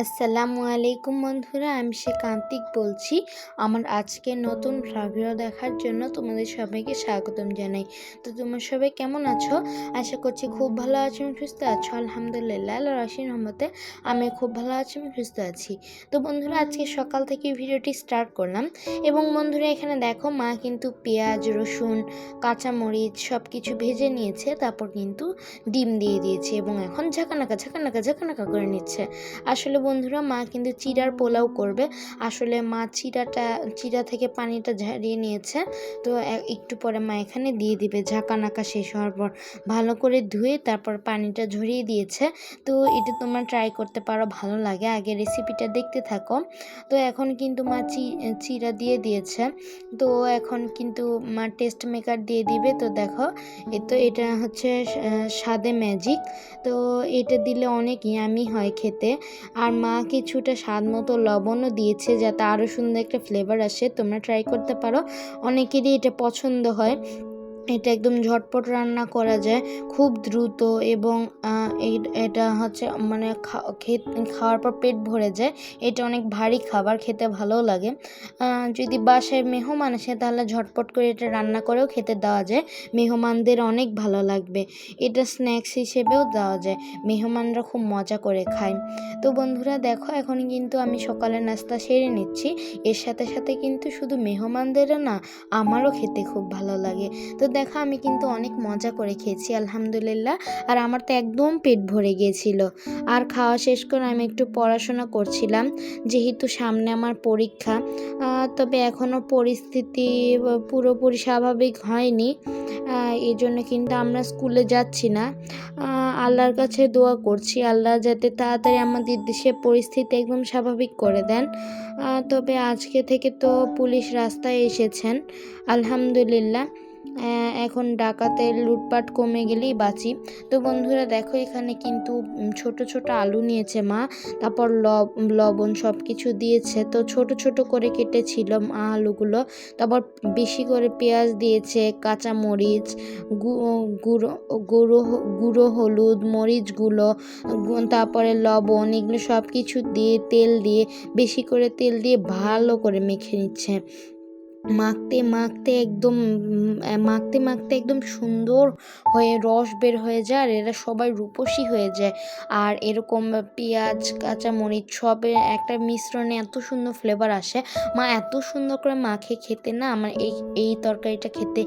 আসসালামু আলাইকুম বন্ধুরা, আমি সে কান্তিক বলছি। আমার আজকে নতুন ভিডিও দেখার জন্য তোমাদের সবাইকে স্বাগতম জানাই। তো তোমরা সবাই কেমন আছো? আশা করছি খুব ভালো আছো এবং সুস্থ আছো। আলহামদুলিল্লাহ রশির রহমতে আমি খুব ভালো আছি এবং সুস্থ আছি। তো বন্ধুরা, আজকে সকাল থেকে ভিডিওটি স্টার্ট করলাম। এবং বন্ধুরা, এখানে দেখো মা কিন্তু পেঁয়াজ, রসুন, কাঁচামরিচ সব কিছু ভেজে নিয়েছে, তারপর কিন্তু ডিম দিয়ে দিয়েছে এবং এখন ঝাঁকানাকা ঝাঁকানাকা ঝাঁকানাকা করে নিচ্ছে। আসলে বন্ধুরা, মা কিন্তু চিড়ার পোলাও করবে। আসলে মা চিড়াটা, চিড়া থেকে পানিটা ঝারিয়ে নিয়েছে। তো একটু পরে মা এখানে দিয়ে দিবে। ঝাঁকা নাকা শেষ হওয়ার পর। ভালো করে ধুয়ে তারপর পানিটা ঝরিয়ে দিয়েছে। তো এটা তোমরা ট্রাই করতে পারো, ভালো লাগে। আগে রেসিপিটা দেখতে থাকো। তো এখন কিন্তু মা চি- চিড়া দিয়ে দিয়েছে। তো এখন কিন্তু মা টেস্ট মেকার দিয়ে দিবে। তো দেখো, এ তো এটা হচ্ছে স্বাদে ম্যাজিক তো এটা দিলে অনেক ইয়ামি হয় খেতে। আর মা কিছুটা স্বাদ মতো লবণও দিয়েছে যাতে আরও সুন্দর একটা ফ্লেভার আসে। তোমরা ট্রাই করতে পারো। অনেকেরই এটা পছন্দ হয়। এটা একদম ঝটপট রান্না করা যায়। খুব দ্রুত এবং এটা হচ্ছে মানে খাওয়ার পর পেট ভরে যায়। এটা অনেক ভারী খাবার, খেতে ভালোও লাগে। যদি বাসায় মেহমান আসে তাহলে ঝটপট করে এটা রান্না করেও খেতে দেওয়া যায়। মেহমানদের অনেক ভালো লাগবে। এটা স্ন্যাক্স হিসেবেও দেওয়া যায়। মেহমানরা খুব মজা করে খায়। তো বন্ধুরা দেখো, এখন কিন্তু আমি সকালের নাস্তা সেরে নিচ্ছি। এর সাথে সাথে কিন্তু শুধু মেহমানদেরও না, আমারও খেতে খুব ভালো লাগে। তো দেখো আমি কিন্তু অনেক মজা করে খেয়েছি, আলহামদুলিল্লাহ। আর আমার তো একদম পেট ভরে গিয়েছিল। আর খাওয়া শেষ করে আমি একটু পড়াশোনা করছিলাম, যেহেতু সামনে আমার পরীক্ষা। তবে এখনও পরিস্থিতি পুরোপুরি স্বাভাবিক হয়নি। এই জন্য কিন্তু আমরা স্কুলে যাচ্ছি না। আল্লাহর কাছে দোয়া করছি, আল্লাহ যাতে তাড়াতাড়ি আমাদের দেশে পরিস্থিতি একদম স্বাভাবিক করে দেন। তবে আজকে থেকে তো পুলিশ রাস্তায় এসেছেন, আলহামদুলিল্লাহ। এখন ডাকাতের লুটপাট কমে গেলেই বাঁচি। তো বন্ধুরা, দেখো এখানে কিন্তু ছোট ছোট আলু নিয়েছে মা, তারপর লব- লবণ সব কিছু দিয়েছে। তো ছোট ছোট করে কেটেছিল মা আলুগুলো, তারপর বেশি করে পেঁয়াজ দিয়েছে কাঁচা মরিচ গুঁড়ো গুঁড়ো গুঁড়ো হলুদ, মরিচগুলো তারপরে লবণ, এগুলো সব কিছু দিয়ে, তেল দিয়ে, বেশি করে তেল দিয়ে ভালো করে মেখে নিচ্ছে। মাখতে মাখতে একদম মাখতে মাখতে একদম সুন্দর হয়ে রস বের হয়ে যায় আর এরা সবাই রূপসী হয়ে যায়। আর এরকম পেঁয়াজ কাঁচা কাঁচামরিচ সবের একটা মিশ্রণে এত সুন্দর ফ্লেভার আসে। মা, এত সুন্দর করে মাখে খেতে না, আমার এই এই তরকারিটা খেতে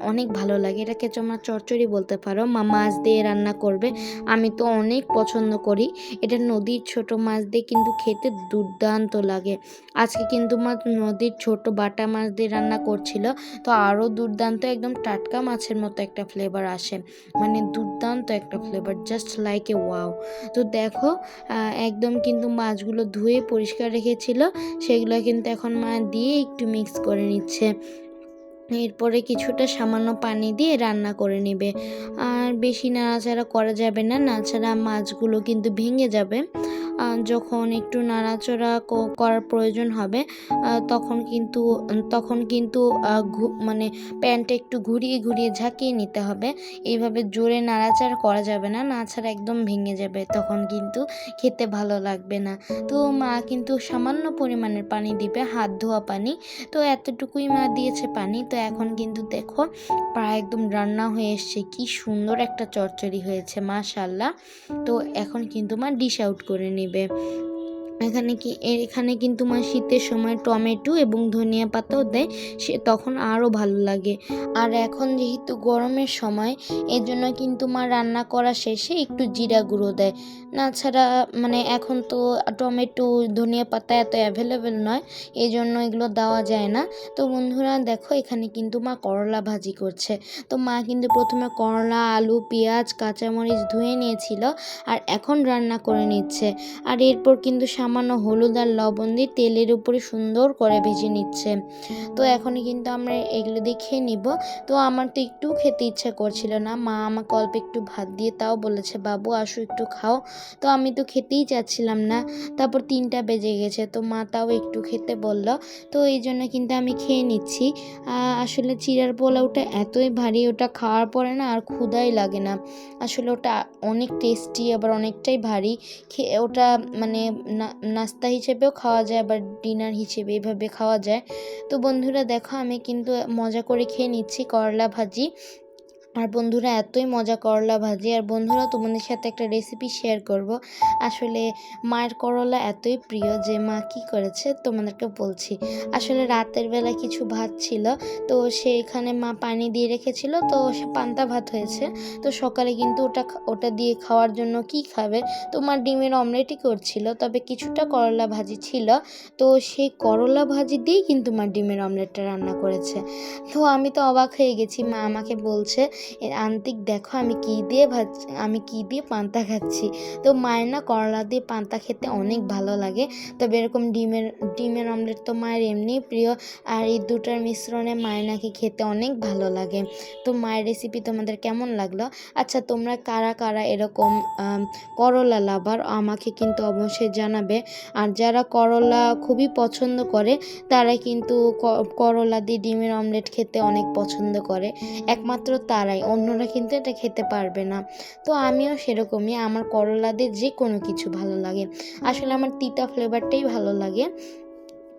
অনেক ভালো লাগে। এটা এটাকে তোমরা চচ্চড়ি বলতে পারো, মা, মাছ দিয়ে রান্না করবে। আমি তো অনেক পছন্দ করি। এটা নদীর ছোট মাছ দিয়ে কিন্তু খেতে দুর্দান্ত লাগে। আজকে কিন্তু মা, নদীর ছোট বাটা মাছ দিয়ে রান্না করছিল। তো আরও দুর্দান্ত একদম টাটকা মাছের মতো একটা ফ্লেভার আসে। মানে দুর্দান্ত একটা flavour just like a wow তো দেখো একদম কিন্তু মাছগুলো ধুয়ে পরিষ্কার রেখেছিল। সেগুলো কিন্তু এখন মা দিয়ে একটু মিক্স করে নিচ্ছে। এরপরে কিছুটা সামান্য পানি দিয়ে রান্না করে নেবে। আর বেশি নাড়াচাড়া করা যাবে না, নাড়াচাড়া মাছগুলো কিন্তু ভেঙে যাবে। যখন একটু নাড়াচড়া করার প্রয়োজন হবে তখন কিন্তু তখন কিন্তু মানে প্যানটা একটু ঘুরিয়ে ঘুরিয়ে ঝাঁকিয়ে নিতে হবে। এইভাবে জোরে নাড়াচাড়া করা যাবে না নাড়াচাড়া একদম ভেঙে যাবে, তখন কিন্তু খেতে ভালো লাগবে না। তো মা কিন্তু সামান্য পরিমাণের পানি দিবে, হাত ধোয়া পানি। তো এতটুকুই মা দিয়েছে পানি। তো এখন কিন্তু দেখো, প্রায় একদম রান্না হয়ে এসছে। কি সুন্দর একটা চচ্চড়ি হয়েছে মাশাল্লাহ তো এখন কিন্তু মা ডিশ আউট করে নেবে। নেবে। এখানে কি, এখানে কিন্তু মা শীতের সময় টমেটো এবং ধনিয়া পাতাও দেয়, সে তখন আরও ভালো লাগে। আর এখন যেহেতু গরমের সময় এই জন্য কিন্তু মা রান্না করা শেষে একটু জিরা গুঁড়ো দেয়। না ছাড়া মানে এখন তো টমেটো, ধনিয়া পাতা এত অ্যাভেলেবেল নয় এই জন্য এগুলো দেওয়া যায় না। তো বন্ধুরা দেখো, এখানে কিন্তু মা করলা ভাজি করছে। তো মা কিন্তু প্রথমে করলা, আলু, পেঁয়াজ, কাঁচামরিচ ধুয়ে নিয়েছিল আর এখন রান্না করে নিচ্ছে। আর এরপর কিন্তু সামান্য হলুদ আর লবণ দিয়ে তেলের উপরে সুন্দর করে ভেজে নিচ্ছে। তো এখনই কিন্তু আমরা এগুলো দিয়ে খেয়ে নিব। তো আমার তো একটু খেতে ইচ্ছা করছিল না। মা আমাকে অল্প একটু ভাত দিয়ে তাও বলেছে, বাবু, আসো একটু খাও। তো আমি তো খেতেই চাচ্ছিলাম না। তারপর তিনটা বেজে গেছে। তো মা তাও একটু খেতে বলল। তো এই জন্য কিন্তু আমি খেয়ে নিচ্ছি। আসলে চিড়ার পোলাওটা এতই ভারী, ওটা খাওয়ার পরে না আর ক্ষুদাই লাগে না। আসলে ওটা অনেক টেস্টি আবার অনেকটাই ভারী। খেয়ে ওটা মানে না- নাস্তা হিসেবেও খাওয়া যায় বা ডিনার হিসেবে এভাবে খাওয়া যায়। তো বন্ধুরা দেখো আমি কিন্তু মজা করে খেয়ে নিচ্ছি করলা ভাজি। আর বন্ধুরা এতই মজা করলা ভাজি। আর বন্ধুরা তোমাদের সাথে একটা রেসিপি শেয়ার করব। আসলে মায়ের করলা এতই প্রিয় যে মা কি করেছে তোমাদেরকে বলছি। আসলে রাতের বেলা কিছু ভাত ছিল তো সেইখানে মা পানি দিয়ে রেখেছিল তো সে পান্তা ভাত হয়েছে। তো সকালে কিন্তু ওটা ওটা দিয়ে খাওয়ার জন্য কি খাবে? তো মা ডিমের অমলেটই করছিল তবে কিছুটা করলা ভাজি ছিল। তো সেই করলা ভাজি দিয়েই কিন্তু মা ডিমের অমলেটটা রান্না করেছে। তো আমি তো অবাক হয়ে গেছি মা আমাকে বলছে "এ, আন্তিক দেখো আমি কি দিয়ে ভাজ, আমি কি দিয়ে পান্তা খাচ্ছি। তো মায়ের না করলা দিয়ে পান্তা খেতে অনেক ভালো লাগে। তবে এরকম ডিমের ডিমের অমলেট তো মায়ের এমনিই প্রিয়। আর এই দুটার মিশ্রণে মায়ের নাকি খেতে অনেক ভালো লাগে। তো মায়ের রেসিপি তোমাদের কেমন লাগল? আচ্ছা তোমরা কারা কারা এরকম করলা লাভার আমাকে কিন্তু অবশ্যই জানাবে। আর যারা করলা খুবই পছন্দ করে, তারা কিন্তু করলা দিয়ে ডিমের অমলেট খেতে অনেক পছন্দ করে। একমাত্র তারাই অন্যরা কিন্তু এটা খেতে পারবে না। তো আমিও সেরকমই, আমার করলা দিয়ে যে কোনো কিছু ভালো লাগে। আসলে আমার তিতা ফ্লেভারটাই ভালো লাগে।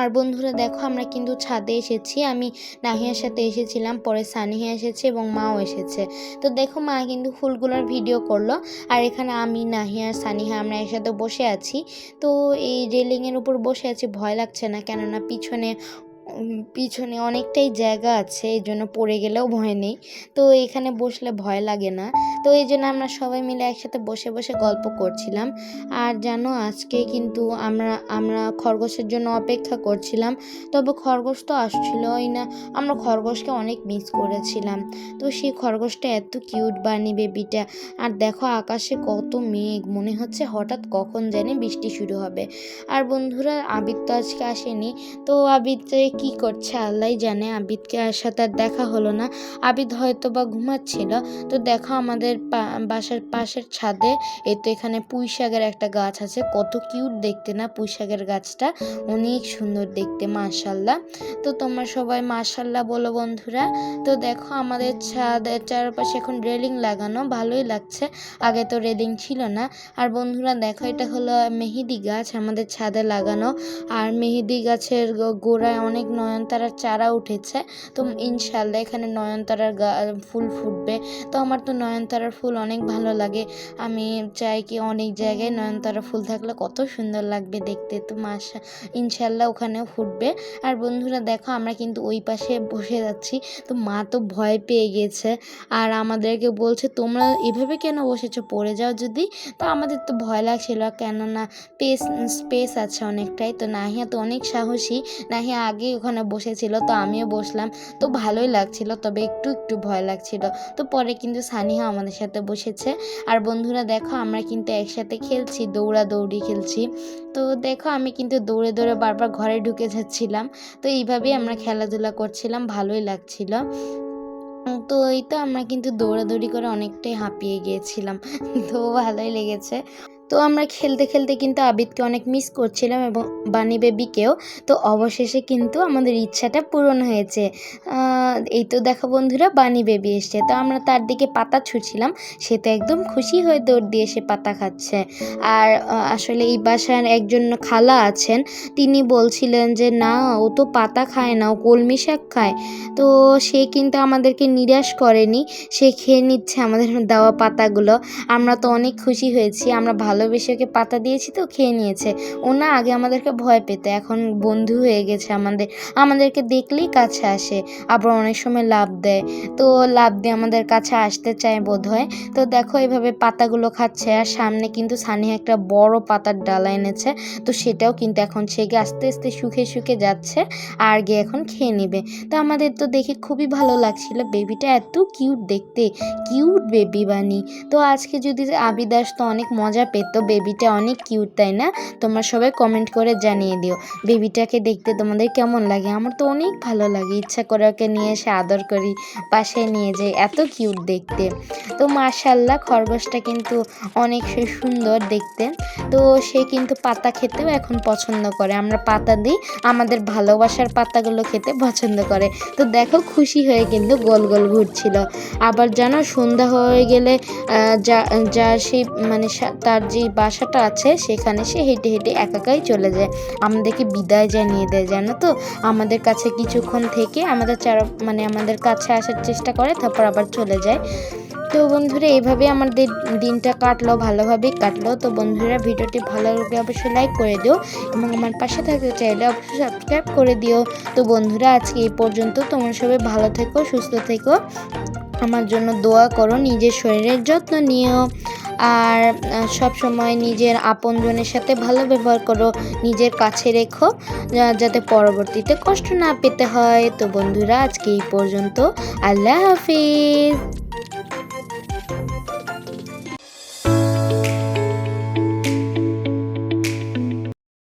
আর বন্ধুরা দেখো, আমরা কিন্তু ছাদে এসেছি, আমি নাহিয়ার সাথে এসেছিলাম, পরে সানিহা এসেছে এবং মাও এসেছে। তো দেখো, মা কিন্তু ফুলগুলোর ভিডিও করল, আর এখানে আমি, নাহিয়া আর সানিহা আমরা একসাথে বসে আছি। তো এই রেলিংয়ের উপর বসে আছি, ভয় লাগছে না, কেননা পিছনে পিছনে অনেকটাই জায়গা আছে, এই জন্য পড়ে গেলেও ভয় নেই। তো এখানে বসলে ভয় লাগে না। তো এই জন্য আমরা সবাই মিলে একসাথে বসে বসে গল্প করছিলাম। আর জানো, আজকে কিন্তু আমরা আমরা খরগোশের জন্য অপেক্ষা করছিলাম। তবে খরগোশ তো আসছিলই না। আমরা খরগোশকে অনেক মিস করেছিলাম। তো সেই খরগোশটা এত কিউট বানি বেবিটা আর দেখো, আকাশে কত মেঘ। মনে হচ্ছে হঠাৎ কখন জানি বৃষ্টি শুরু হবে। আর বন্ধুরা আবিদ তো আজকে আসেনি। তো আবিদ কী করছে আল্লাহ জানে, আবিদকে আর সাথে আর দেখা হলো না। আবিদ হয়তো বা ঘুমাচ্ছিল। তো দেখো আমাদের বাসার পাশের ছাদে, এই তো এখানে পুঁই শাকের একটা গাছ আছে। কত কিউট দেখতে না পুঁই শাকের গাছটা। অনেক সুন্দর দেখতে মাশাল্লাহ তো তোমরা সবাই মাশাল্লাহ বলো বন্ধুরা। তো দেখো আমাদের ছাদের চারপাশে এখন রেলিং লাগানো, ভালোই লাগছে। আগে তো রেলিং ছিল না। আর বন্ধুরা দেখো, এটা হলো মেহেদি গাছ আমাদের ছাদে লাগানো। আর মেহেদি গাছের গোড়ায় অনেক নয়নতারার চারা উঠেছে। তো ইনশাল্লাহ এখানে নয়নতারার ফুল ফুটবে। তো আমার তো নয়নতারার ফুল অনেক ভালো লাগে। আমি চাই কি অনেক জায়গায় নয়নতারা ফুল থাকলে কত সুন্দর লাগবে দেখতে। তো মাসা ইনশাল্লাহ ওখানেও ফুটবে। আর বন্ধুরা দেখো, আমরা কিন্তু ওই পাশে বসে যাচ্ছি। তো মা তো ভয় পেয়ে গেছে। আর আমাদেরকে বলছে, তোমরা এভাবে কেন বসেছো? পড়ে যাও যদি। তো আমাদের তো ভয় লাগছিল, কেননা পেস স্পেস আছে অনেকটাই। তো নাহিয়া তো অনেক সাহসী। নাহিয়া আগে ওখানে বসেছিল, তো আমিও বসলাম। তো ভালোই লাগছিল, তবে একটু একটু ভয় লাগছিল। তো পরে কিন্তু সানিহা আমাদের সাথে বসেছে। আর বন্ধুরা দেখো, আমরা কিন্তু একসাথে খেলছি, দৌড়াদৌড়ি খেলছি। তো দেখো, আমি কিন্তু দৌড়ে দৌড়ে বারবার ঘরে ঢুকে যাচ্ছিলাম। তো এইভাবেই আমরা খেলাধুলা করছিলাম, ভালোই লাগছিল। তো এই তো আমরা কিন্তু দৌড়াদৌড়ি করে অনেকটাই হাঁপিয়ে গিয়েছিলাম। তো ভালোই লেগেছে। তো আমরা খেলতে খেলতে কিন্তু আবিদকে অনেক মিস করছিলাম এবং বানি বেবিকেও। তো অবশেষে কিন্তু আমাদের ইচ্ছাটা পূরণ হয়েছে। এই তো দেখো বন্ধুরা, বানি বেবি এসছে। তো আমরা তার দিকে পাতা ছুঁছিলাম সে তো একদম খুশি হয়ে দৌড় দিয়ে সে পাতা খাচ্ছে। আর আসলে এই বাসার একজন খালা আছেন, তিনি বলছিলেন যে, না, ও তো পাতা খায় না, ও কলমি শাক খায়। তো সে কিন্তু আমাদেরকে নিরাশ করেনি। সে খেয়ে নিচ্ছে আমাদের দেওয়া পাতাগুলো। আমরা তো অনেক খুশি হয়েছি, আমরা ভালোবেসে ওকে পাতা দিয়েছি তো, খেয়ে নিয়েছে। ও না আগে আমাদেরকে ভয় পেত, এখন বন্ধু হয়ে গেছে আমাদের। আমাদেরকে দেখলেই কাছে আসে, আবার অনেক সময় লাভ দেয়। তো লাভ দিয়ে আমাদের কাছে আসতে চায় বোধ হয় তো দেখো এভাবে পাতাগুলো খাচ্ছে, আর সামনে কিন্তু সানি একটা বড় পাতার ডালা এনেছে। তো সেটাও কিন্তু এখন সে সেগে আস্তে আস্তে শুকে শুকে যাচ্ছে, আর গিয়ে এখন খেয়ে নেবে। তো আমাদের তো দেখে খুবই ভালো লাগছিল, বেবিটা এত কিউট দেখতে। Cute baby bunny. তো আজকে যদি আবিদাস তো অনেক মজা পেত তো বেবিটা অনেক কিউট তাই না? তোমরা সবাই কমেন্ট করে জানিয়ে দিও। বেবিটাকে দেখতে তোমাদের কেমন লাগে? আমার তো অনেক ভালো লাগে। ইচ্ছা করে ওকে নিয়ে এসে আদর করি পাশে নিয়ে যাই। এত কিউট দেখতে। তো মাশাল্লাহ খরগোশটা কিন্তু অনেক সু- সুন্দর দেখতে। তো সে কিন্তু পাতা খেতেও এখন পছন্দ করে। আমরা পাতা দিই, আমাদের ভালোবাসার পাতাগুলো খেতে পছন্দ করে। তো দেখো, খুশি হয়ে কিন্তু গোল গোল ঘুরছিল। আবার জানো, সন্ধ্যা হয়ে গেলে যা যা সেই মানে তার যে বাসাটা আছে, সেখানে সে হেঁটে হেঁটে একাকাই চলে যায়। আমাদেরকে বিদায় জানিয়ে দেয়, জানো তো? আমাদের কাছে কিছুক্ষণ থেকে আমাদের চার মানে আমাদের কাছে আসার চেষ্টা করে, তারপর আবার চলে যায়। তো বন্ধুরা এইভাবে আমাদের দিনটা কাটলো, ভালোভাবেই কাটলো। তো বন্ধুরা, ভিডিওটি ভালো লাগলে অবশ্যই লাইক করে দিও এবং আমার পাশে থাকতে চাইলে অবশ্যই সাবস্ক্রাইব করে দিও। তো বন্ধুরা, আজকে এই পর্যন্ত তোমরা সবাই ভালো থেকো, সুস্থ থেকো। আমার জন্য দোয়া করো, নিজের শরীরের যত্ন নিও। আর সব সময় নিজের আপনজনের সাথে ভালো ব্যবহার করো, নিজের কাছে রেখো যাতে পরবর্তীতে কষ্ট না পেতে হয়। তো বন্ধুরা, আজকে এই পর্যন্ত। আল্লাহ হাফিজ।